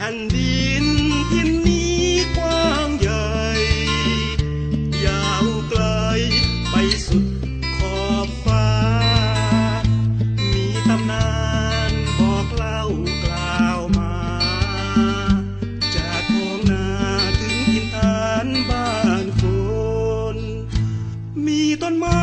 แผ่นดินที่นี้กว้างใหญ่ ยาวไกลไปสุดขอบฟ้า มีตำนานบอกเล่ากล่าวมา จากโองนาถึงทินทานบ้านคน มีต้นไม้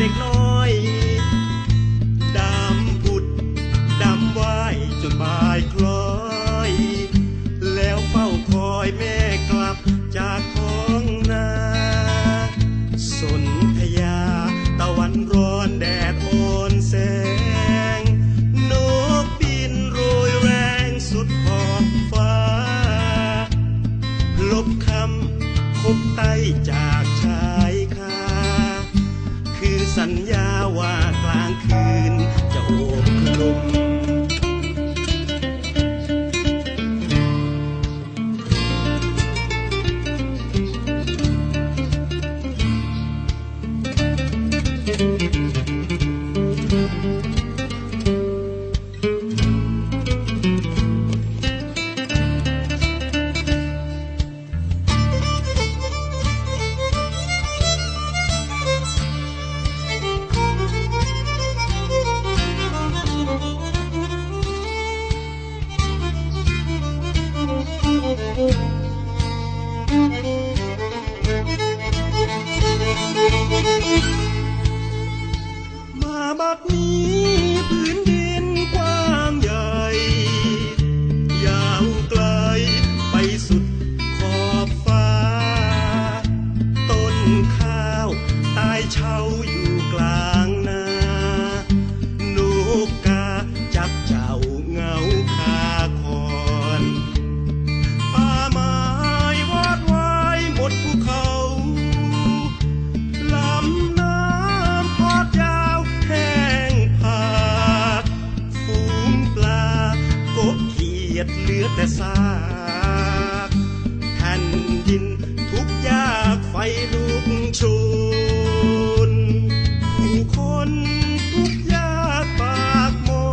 เด็กน้อยดำผุดดำไหวจนบายคล้อย แล้วเฝ้าคอยแม่กลับจากท้องนาสนธยาตะวันร้อนแดดโอนแสง นกบินโรยแรงสุดขอบฟ้า ลบคำคบไต้ใจ มา ลือแต่ซากแผ่นดินทุกยากไฟลุกโชนผู้คนทุกยากปากมอ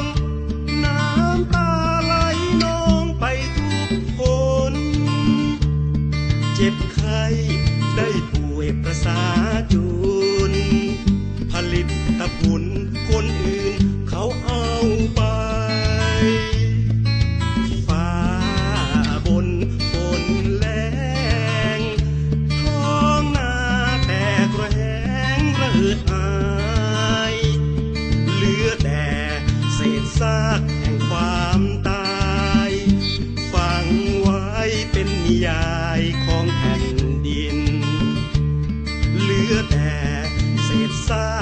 ง น้ำตาไหลนองไปทุกคน เจ็บไข้ได้ป่วยประสาจุนผลิตตะผลคนอื่น ยายของแผ่นดิน เหลือแต่เศษซาก